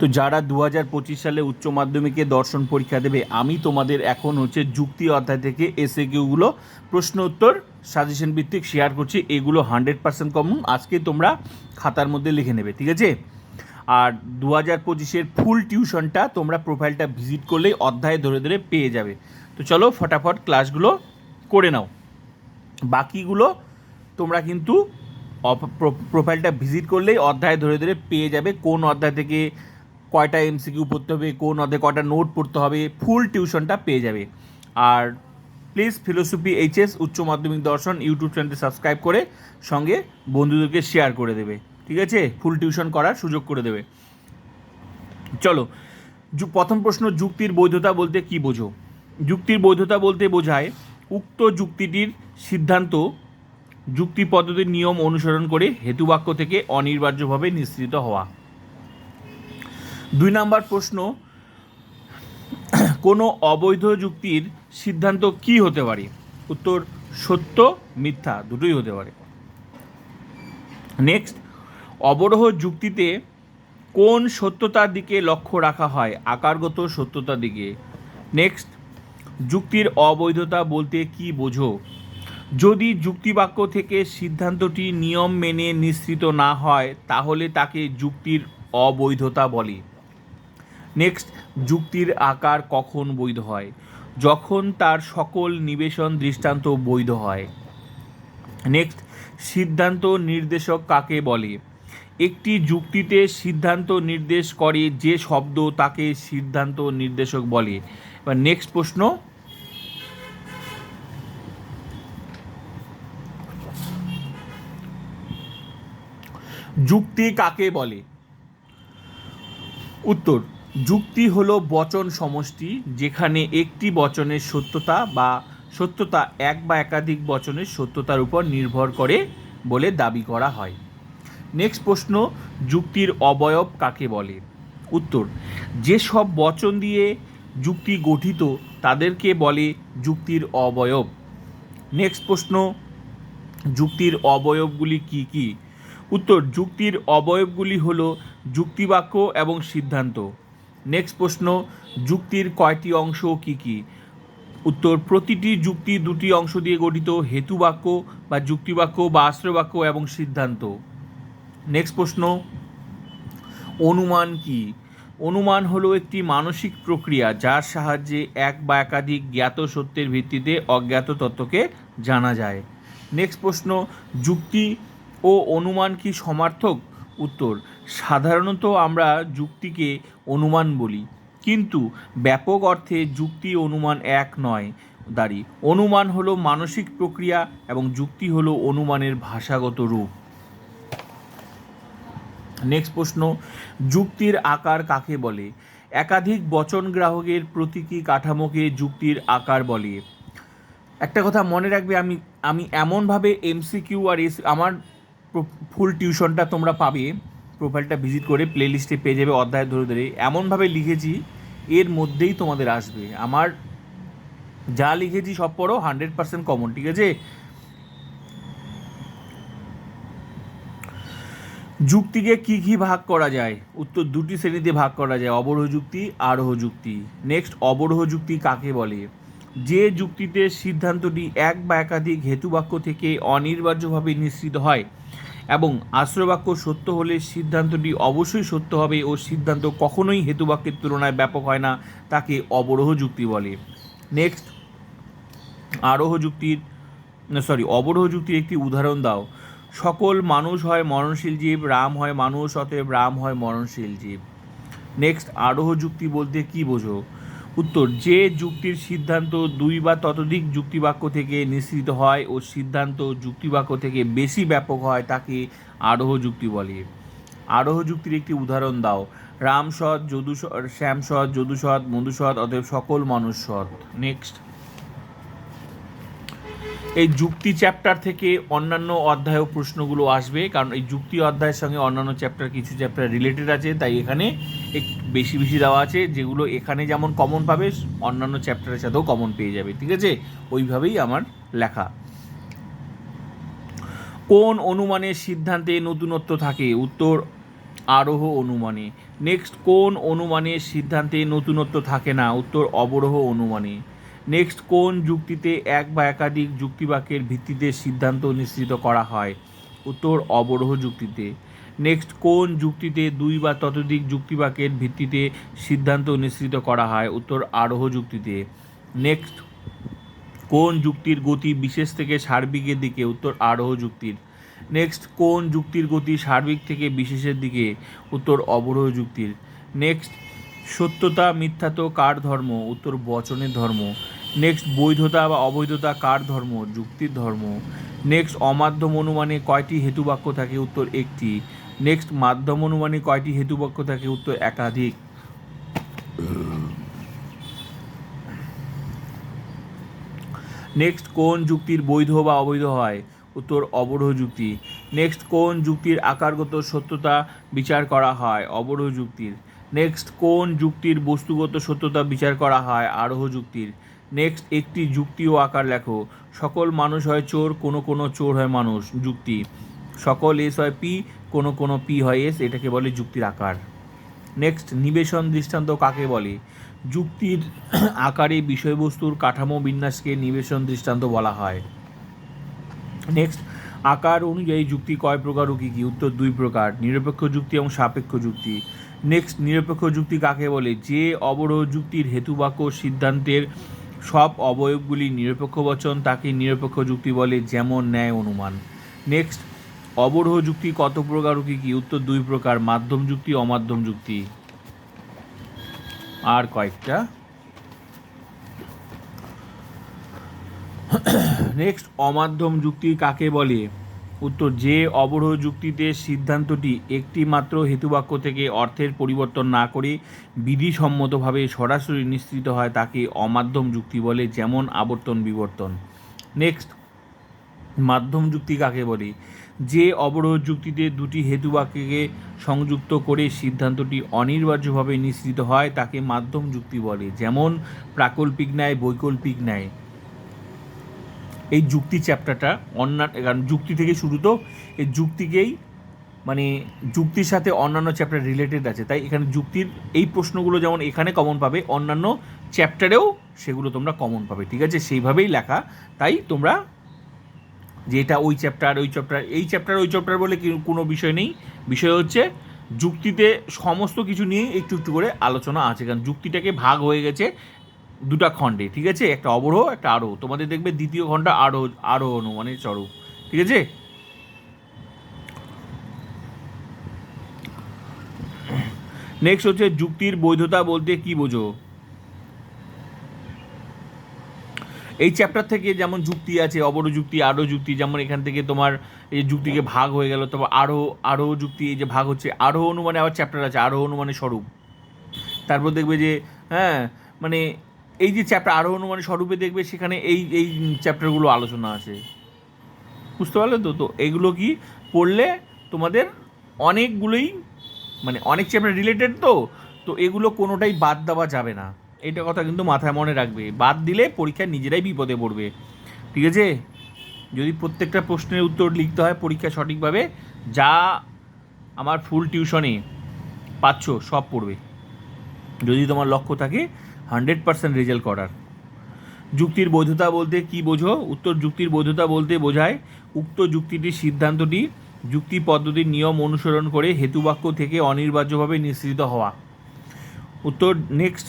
তো যারা দু হাজার পঁচিশ সালে উচ্চ মাধ্যমিকে দর্শন পরীক্ষা দেবে, আমি তোমাদের এখন হচ্ছে যুক্তি অধ্যায় থেকে এসে কিউগুলো প্রশ্ন উত্তর সাজেশন ভিত্তিক শেয়ার করছি, এগুলো হান্ড্রেড পার্সেন্ট কমন আজকে তোমরা খাতার মধ্যে লিখে নেবে, ঠিক আছে? আর দু হাজার পঁচিশের ফুল টিউশনটা তোমরা প্রোফাইলটা ভিজিট করলেই অধ্যায় ধরে ধরে পেয়ে যাবে। তো চলো ফটাফট ক্লাসগুলো করে নাও। বাকিগুলো তোমরা কিন্তু প্রোফাইলটা ভিজিট করলেই অধ্যায় ধরে ধরে পেয়ে যাবে, কোন অধ্যায় থেকে কয়টা এমসিকিউ পড়তে হবে, কোন অধ্যায়ে কয়টা নোট পড়তে হবে, ফুল টিউশনটা পেয়ে যাবে। আর প্লিজ ফিলোসফি এইচএস উচ্চ মাধ্যমিক দর্শন, ইউটিউব চ্যানেলটি সাবস্ক্রাইব করে সঙ্গে বন্ধুদেরকে শেয়ার করে দেবে। ঠিক আছে? ফুল টিউশন করার সুযোগ করে দেবে। চলো প্রথম প্রশ্ন, যুক্তির বৈধতা বলতে কি বোঝো? যুক্তির বৈধতা বলতে বোঝায় উক্ত যুক্তিটির সিদ্ধান্ত যুক্তি পদ্ধতির নিয়ম অনুসরণ করে হেতুবাক্য থেকে অনিবার্যভাবে নিঃসৃত হওয়া। দুই নাম্বার প্রশ্ন, কোনো অবৈধ যুক্তির সিদ্ধান্ত কি হতে পারে? উত্তর, সত্য, মিথ্যা, দুটোই হতে পারে। নেক্সট অবরোহ যুক্তিতে কোন সত্যতার দিকে লক্ষ্য রাখা হয়? আকারগত সত্যতার দিকে। নেক্সট যুক্তির অবৈধতা বলতে কি বোঝো? যদি যুক্তিবাক্য থেকে সিদ্ধান্তটি নিয়ম মেনে নিঃসৃত না হয়, তাহলে তাকে যুক্তির অবৈধতা বলে। নেক্সট যুক্তির আকার কখন বৈধ হয়? যখন তার সকল নিবেশন দৃষ্টান্ত বৈধ হয়। নেক্সট সিদ্ধান্ত নির্দেশক কাকে বলে? একটি যুক্তিতে সিদ্ধান্ত নির্দেশ করে যে শব্দ তাকে সিদ্ধান্ত নির্দেশক বলে। এবার নেক্সট প্রশ্ন। যুক্তি কাকে বলে? উত্তর যুক্তি হলো বচন সমষ্টি, যেখানে একটি বচনের সত্যতা বা সত্যতা এক বা একাধিক বচনের সত্যতার উপর নির্ভর করে বলে দাবি করা হয়। নেক্সট প্রশ্ন, যুক্তির অবয়ব কাকে বলে? উত্তর, যেসব বচন দিয়ে যুক্তি গঠিত, তাদেরকে বলে যুক্তির অবয়ব। নেক্সট প্রশ্ন, যুক্তির অবয়বগুলি কি কি? উত্তর, যুক্তির অবয়বগুলি হলো যুক্তিবাক্য এবং সিদ্ধান্ত। নেক্সট প্রশ্ন, যুক্তির কয়টি অংশ কি কি? উত্তর, প্রতিটি যুক্তি দুটি অংশ দিয়ে গঠিত হেতুবাক্য বা যুক্তিবাক্য বা আশ্রয়বাক্য এবং সিদ্ধান্ত। নেক্সট প্রশ্ন, অনুমান কি? অনুমান হলো একটি মানসিক প্রক্রিয়া যার সাহায্যে এক বা একাধিক জ্ঞাত সত্যের ভিত্তিতে অজ্ঞাত তত্ত্বকে জানা যায়। নেক্সট প্রশ্ন, যুক্তি ও অনুমান কি সমার্থক? উত্তর। সাধারণত আমরা যুক্তিকে অনুমান বলি। কিন্তু ব্যাপক অর্থে যুক্তি অনুমান এক নয়। দাঁড়ি, অনুমান হলো মানসিক প্রক্রিয়া এবং যুক্তি হলো অনুমানের ভাষাগত রূপ। নেক্সট প্রশ্ন, যুক্তির আকার কাকে বলে? একাধিক বচন গ্রাহকের প্রতীকী কাঠামোকে যুক্তির আকার বলে। একটা কথা মনে রাখবে, আমি আমি এমনভাবে এমসিকিউ আর এস আমার ফুল টিউশনটা তোমরা পাবে। প্রোফাইলটা ভিজিট করে প্লে লিস্টে পেয়ে যাবে অধ্যায় ধরে ধরে। এমনভাবে লিখেছি, এর মধ্যেই তোমাদের আসবে। আমার যা লিখেছি সব পড়ো হান্ড্রেড পার্সেন্ট কমন ঠিক আছে? যুক্তিকে কি কি ভাগ করা যায়? উত্তর দুটি শ্রেণীতে ভাগ করা যায় অবরোহ যুক্তি আরোহ যুক্তি নেক্সট অবরোহ যুক্তি কাকে বলে? যে যুক্তিতে সিদ্ধান্তটি এক বা একাধিক হেতুবাক্য থেকে অনিবার্যভাবে নিশ্চিত হয় এবং আশ্রয়বাক্য সত্য হলে সিদ্ধান্তটি অবশ্যই সত্য হবে ও সিদ্ধান্ত কখনোই হেতুবাক্যের তুলনায় ব্যাপক হয় না, তাকে অবরোহ যুক্তি বলে। নেক্সট আরোহ যুক্তির সরি অবরোহ যুক্তির একটি উদাহরণ দাও। সকল মানুষ হয় মরণশীল জীব, রাম হয় মানুষ, অতএব রাম হয় মরণশীল জীব। নেক্সট আরোহ যুক্তি বলতে কি বোঝো? উত্তর যে যুক্তির সিদ্ধান্ত দুই বা ততোধিক যুক্তিবাক্য থেকে নিঃসৃত হয় ও সিদ্ধান্ত যুক্তিবাক্য থেকে বেশি ব্যাপক হয় তাকে আরোহ যুক্তি বলে। আরোহ যুক্তির একটি উদাহরণ দাও। রাম সৎ যদু সৎ, শ্যাম সৎ যদু সৎ মধু সৎ অতএব সকল মানুষ সৎ। নেক্সট এই যুক্তি চ্যাপ্টার থেকে অন্যান্য অধ্যায় প্রশ্নগুলো আসবে কারণ এই যুক্তি অধ্যায়ের সঙ্গে অন্যান্য চ্যাপ্টার কিছু চ্যাপ্টার রিলেটেড আছে তাই এখানে একটু বেশি বেশি দেওয়া আছে, যেগুলো এখানে যেমন কমন পাবে, অন্যান্য চ্যাপ্টারের সাথেও কমন পেয়ে যাবে, ঠিক আছে? ওইভাবেই আমার লেখা। কোন অনুমানের সিদ্ধান্তে নতুনত্ব থাকে? উত্তর, আরোহ অনুমানে। নেক্সট কোন অনুমানের সিদ্ধান্তে নতুনত্ব থাকে না? উত্তর, অবরোহ অনুমানে। নেক্সট কোন যুক্তিতে এক বা একাধিক যুক্তিবাক্যের ভিত্তিতে সিদ্ধান্ত নিশ্চিত করা হয়? উত্তর, অবরোহ যুক্তিতে। নেক্সট কোন যুক্তিতে দুই বা ততোধিক যুক্তিবাক্যের ভিত্তিতে সিদ্ধান্ত নিশ্চিত করা হয়? উত্তর, আরোহ যুক্তিতে। নেক্সট, কোন যুক্তির গতি বিশেষ থেকে সার্বিকের দিকে? উত্তর, আরোহ যুক্তির। নেক্সট, কোন যুক্তির গতি সার্বিক থেকে বিশেষের দিকে? উত্তর, অবরোহ যুক্তির। নেক্সট, সত্যতা মিথ্যাত্ব কার ধর্ম? উত্তর, বচনের ধর্ম। নেক্সট, বৈধতা বা অবৈধতা কার ধর্ম? যুক্তির ধর্ম। নেক্সট, অমাধ্যম অনুমানে কয়টি হেতুবাক্য থাকে? উত্তর, একটি। নেক্সট মাধ্যম অনুমানে কয়টি হেতুবাক্য থাকে? উত্তর একাধিক। নেক্সট কোন যুক্তির বৈধ বা অবৈধ হয়? উত্তর, অবরোহ যুক্তি। নেক্সট কোন যুক্তির আকারগত সত্যতা বিচার করা হয়? অবরোহ যুক্তির। নেক্সট কোন যুক্তির বস্তুগত সত্যতা বিচার করা হয়? আরোহ যুক্তির। নেক্সট একটি যুক্তি ও আকার লেখো। সকল মানুষ হয় চোর, কোনো কোনো চোর হয় মানুষ। যুক্তি। সকল এস হয় পি, কোনো কোনো পি হয় এস, এটাকে বলে যুক্তির আকার। নেক্সট নিবেশন দৃষ্টান্ত কাকে বলে? যুক্তির আকারে বিষয়বস্তুর কাঠামো বিন্যাসকে নিবেশন দৃষ্টান্ত বলা হয়। নেক্সট আকার অনুযায়ী যুক্তি কয় প্রকার ও কী কী? উত্তর দুই প্রকার, নিরপেক্ষ যুক্তি এবং সাপেক্ষ যুক্তি। নেক্সট নিরপেক্ষ যুক্তি কাকে বলে? যে অবরোহ যুক্তির হেতুবাক্য সিদ্ধান্তের সব অবয়বগুলি নিরপেক্ষ বচন, তাকে নিরপেক্ষ যুক্তি বলে যেমন ন্যায় অনুমান। নেক্সট অবরোহ যুক্তি কত প্রকার ও কী কী? উত্তর দুই প্রকার, মাধ্যম যুক্তি, অমাধ্যম যুক্তি। আর কয়েকটা। নেক্সট অমাধ্যম যুক্তি কাকে বলে? উত্তর, যে অবরোহ যুক্তিতে সিদ্ধান্তটি একটি মাত্র হেতুবাক্য থেকে অর্থের পরিবর্তন না করে বিধিসম্মতভাবে সরাসরি নিশ্চিত হয়, তাকে অমাধ্যম যুক্তি বলে, যেমন আবর্তন বিবর্তন নেক্সট মাধ্যম যুক্তি কাকে বলে? যে অবরোধ যুক্তিতে দুটি হেতুবাক্যকে সংযুক্ত করে সিদ্ধান্তটি অনির্বার্যভাবে নিশ্চিত হয়, তাকে মাধ্যম যুক্তি বলে, যেমন প্রাকল্পিক ন্যায়, বৈকল্পিক ন্যায়। এই যুক্তি চ্যাপ্টারটা অন্যান্য, কারণ যুক্তি থেকে শুরু তো, এই যুক্তিকেই মানে যুক্তির সাথে অন্যান্য চ্যাপ্টার রিলেটেড আছে, তাই এখানে যুক্তির এই প্রশ্নগুলো যেমন এখানে কমন পাবে, অন্যান্য চ্যাপ্টারেও সেগুলো তোমরা কমন পাবে, ঠিক আছে? সেইভাবেই লেখা, তাই তোমরা যে এটা ওই চ্যাপ্টার ওই চ্যাপ্টার এই চ্যাপ্টার ওই চ্যাপ্টার বলে কোনো বিষয় নেই। বিষয় হচ্ছে, যুক্তিতে সমস্ত কিছু নিয়ে একটু একটু করে আলোচনা আছে, কারণ যুক্তিটাকে ভাগ হয়ে গেছে দুটা খণ্ডে, ঠিক আছে? একটা অবরোহ, একটা আরোহ। তোমাদের দেখবে দ্বিতীয় খণ্ডটা আরোহ আরোহণ মানে চড়ো ঠিক আছে? নেক্সট হচ্ছে, যুক্তির বৈধতা বলতে কি বোঝো? এই চ্যাপ্টার থেকে যেমন যুক্তি আছে অবরো যুক্তি, আরও যুক্তি, যেমন এখান থেকে তোমার এই যুক্তিকে ভাগ হয়ে গেল, তারপর আরও আরও যুক্তি এই যে ভাগ হচ্ছে, আরও অনুমানে আবার চ্যাপ্টার আছে, আরও অনুমানে স্বরূপ। তারপর দেখবে যে হ্যাঁ মানে এই যে চ্যাপ্টার আরও অনুমানে স্বরূপে দেখবে, সেখানে এই এই চ্যাপ্টারগুলো আলোচনা আছে। বুঝতে পারলে তো? তো এগুলো কি পড়লে তোমাদের অনেকগুলোই মানে অনেক চ্যাপ্টার রিলেটেড তো তো এগুলো কোনোটাই বাদ দেওয়া যাবে না। এইটা কথা কিন্তু মাথায় মনে রাখবে। বাদ দিলে পরীক্ষায় নিজেরাই বিপদে পড়বে। ঠিক আছে? যদি প্রত্যেকটা প্রশ্নের উত্তর লিখতে হয় পরীক্ষা সঠিকভাবে, যা আমার ফুল টিউশনে পাচ্ছ, সব পড়বে। যদি তোমার লক্ষ্য থাকে হান্ড্রেড পার্সেন্ট রেজাল্ট করার। যুক্তির বৈধতা বলতে কি বোঝো? উত্তর যুক্তির বৈধতা বলতে বোঝায়, উক্ত যুক্তিটির সিদ্ধান্তটি যুক্তি পদ্ধতির নিয়ম অনুসরণ করে হেতুবাক্য থেকে অনির্বার্যভাবে নিশ্চিত হওয়া। উত্তর নেক্সট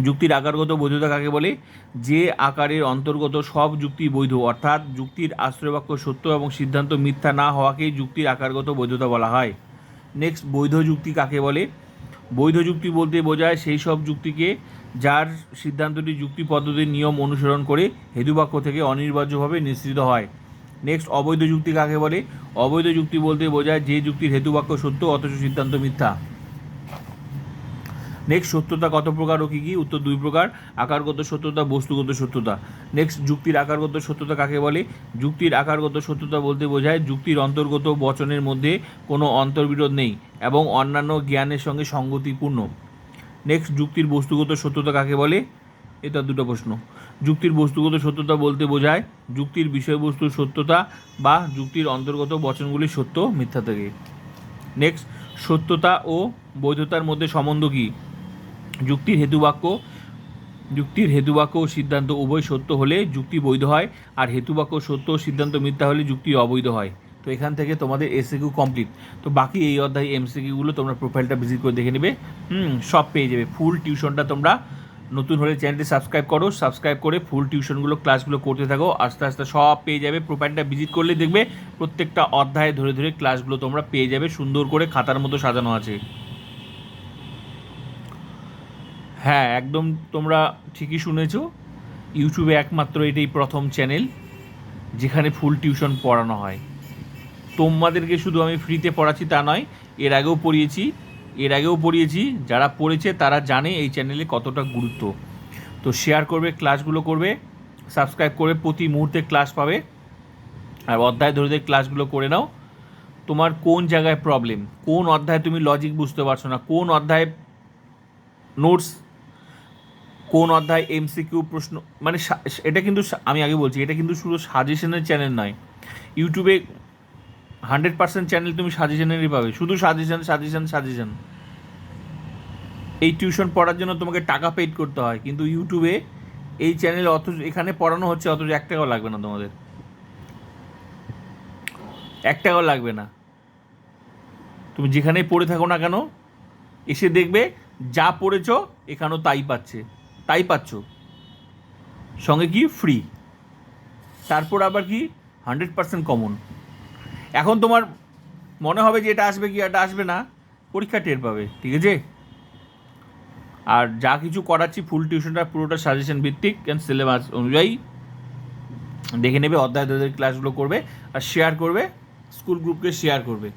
যুক্তির আকারগত বৈধতা কাকে বলে? যে আকারের অন্তর্গত সব যুক্তি বৈধ, অর্থাৎ যুক্তির আশ্রয়বাক্য সত্য এবং সিদ্ধান্ত মিথ্যা না হওয়াকেই যুক্তির আকারগত বৈধতা বলা হয়। নেক্সট বৈধ যুক্তি কাকে বলে? বৈধ যুক্তি বলতে বোঝায় সেই সব যুক্তিকে যার সিদ্ধান্তটি যুক্তি পদ্ধতির নিয়ম অনুসরণ করে হেতুবাক্য থেকে অনির্বার্যভাবে নিশ্চিত হয়। নেক্সট অবৈধ যুক্তি কাকে বলে? অবৈধ যুক্তি বলতে বোঝায় যে যুক্তির হেতুবাক্য সত্য, অথচ সিদ্ধান্ত মিথ্যা। নেক্সট সত্যতা কত প্রকার ও কী কী? উত্তর দুই প্রকার। আকারগত সত্যতা, বস্তুগত সত্যতা। নেক্সট যুক্তির আকারগত সত্যতা কাকে বলে? যুক্তির আকারগত সত্যতা বলতে বোঝায় যুক্তির অন্তর্গত বচনের মধ্যে কোনো অন্তর্বিরোধ নেই এবং অন্যান্য জ্ঞানের সঙ্গে সঙ্গতিপূর্ণ। নেক্সট যুক্তির বস্তুগত সত্যতা কাকে বলে? এটা দুটো প্রশ্ন। যুক্তির বস্তুগত সত্যতা বলতে বোঝায় যুক্তির বিষয়বস্তুর সত্যতা বা যুক্তির অন্তর্গত বচনগুলি সত্য মিথ্যা থেকে। নেক্সট সত্যতা ও বৈধতার মধ্যে সম্বন্ধ কী? যুক্তির হেতুবাক্য যুক্তির হেতুবাক্য ও সিদ্ধান্ত উভয় সত্য হলে যুক্তি বৈধ হয় আর হেতুবাক্য সত্য ও সিদ্ধান্ত মিথ্যা হলে যুক্তি অবৈধ হয়। তো এখান থেকে তোমাদের এসিকিউ কমপ্লিট তো বাকি এই অধ্যায় এমসিকিউগুলো তোমরা প্রোফাইলটা ভিজিট করে দেখে নেবে। হুম, সব পেয়ে যাবে। ফুল টিউশনটা তোমরা নতুন হলে চ্যানেলটি সাবস্ক্রাইব করো। সাবস্ক্রাইব করে ফুল টিউশনগুলো ক্লাসগুলো করতে থাকো। আস্তে আস্তে সব পেয়ে যাবে। প্রোফাইলটা ভিজিট করলে দেখবে প্রত্যেকটা অধ্যায়ে ধরে ধরে ক্লাসগুলো তোমরা পেয়ে যাবে। সুন্দর করে খাতার মতো সাজানো আছে। হ্যাঁ একদম তোমরা ঠিকই শুনেছ। ইউটিউবে একমাত্র এটাই প্রথম চ্যানেল, যেখানে ফুল টিউশন পড়ানো হয়। তোমাদেরকে শুধু আমি ফ্রিতে পড়াচ্ছি তা নয়, এর আগেও পড়িয়েছি, এর আগেও পড়িয়েছি, যারা পড়েছে তারা জানে এই চ্যানেলে কতটা গুরুত্ব। তো শেয়ার করবে ক্লাসগুলো করবে সাবস্ক্রাইব করে প্রতি মুহূর্তে ক্লাস পাবে। আর অধ্যায় ধরে ধরে ক্লাসগুলো করে নাও। তোমার কোন জায়গায় প্রবলেম কোন অধ্যায়ে তুমি লজিক বুঝতে পারছ না? কোন অধ্যায় নোটস কোন অধ্যায় এমসিকিউ প্রশ্ন মানে এটা কিন্তু আমি আগে বলছি, এটা কিন্তু শুধু সাজেশনের চ্যানেল নয়। ইউটিউবে হান্ড্রেড পার্সেন্ট চ্যানেল তুমি সাজেশনেরই পাবে। শুধু সাজেশন সাজেশন সাজেশন এই টিউশন পড়ার জন্য তোমাকে টাকা পেড করতে হয়। কিন্তু ইউটিউবে এই চ্যানেল অত এখানে পড়ানো হচ্ছে অথচ এক টাকাও লাগবে না তোমাদের। এক টাকাও লাগবে না। তুমি যেখানেই পড়ে থাকো না কেন, এসে দেখবে যা পড়েছ, এখানেও তাই পাচ্ছে। তাই পাচ্ছ। সঙ্গে কি? ফ্রি তারপর আবার কি? হান্ড্রেড পার্সেন্ট কমন এখন তোমার মনে হবে যে এটা আসবে কি, এটা আসবে না। পরীক্ষা টের পাবে, ঠিক আছে? আর যা কিছু করাচ্ছি ফুল টিউশনটা পুরোটা সাজেশন ভিত্তিক অ্যান্ড সিলেবাস অনুযায়ী। দেখে নেবে, অধ্যায় ক্লাসগুলো করবে আর শেয়ার করবে স্কুল গ্রুপকে শেয়ার করবে।